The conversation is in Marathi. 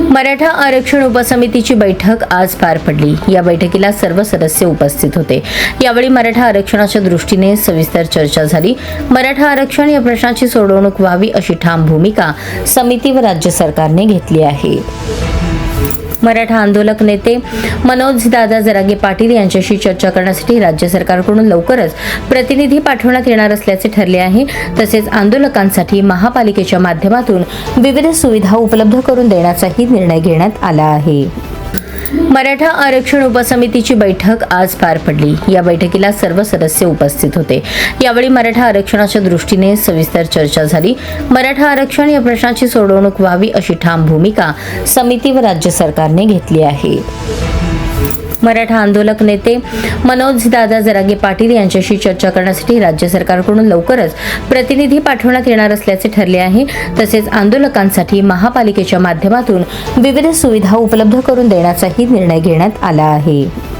मराठा आरक्षण उपसमितीची बैठक आज पार पडली. या बैठकीला सर्व सदस्य उपस्थित होते. यावेळी मराठा आरक्षणाच्या दृष्टीने सविस्तर चर्चा झाली. मराठा आरक्षण या प्रश्नाची सोडवणूक व्हावी अशी ठाम भूमिका समिती व राज्य सरकारने घेतली आहे. मराठा आंदोलक नेते मनोज दादा जरागे पाटील यांच्याशी चर्चा करण्यासाठी राज्य सरकारकडून लवकरच प्रतिनिधी पाठवण्यात येणार असल्याचे ठरले आहे. तसेच आंदोलकांसाठी महापालिकेच्या माध्यमातून विविध सुविधा उपलब्ध करून देण्याचाही निर्णय घेण्यात आला आहे. मराठा आरक्षण उपसमितीची बैठक आज पार पडली. या बैठकीला सर्व सदस्य उपस्थित होते. यावेळी मराठा आरक्षणाच्या दृष्टीने सविस्तर चर्चा झाली. मराठा आरक्षण या प्रश्नाची सोडवणूक व्हावी अशी ठाम भूमिका समिती व राज्य सरकारने घेतली आहे. मराठा आंदोलक नेते मनोज दादा जरागे पाटील यांच्याशी चर्चा करण्यासाठी राज्य सरकारकडून लवकरच प्रतिनिधी पाठवण्यात येणार असल्याचे ठरले आहे. तसेच आंदोलकांसाठी महापालिकेच्या माध्यमातून विविध सुविधा उपलब्ध करून देण्याचाही निर्णय घेण्यात आला आहे.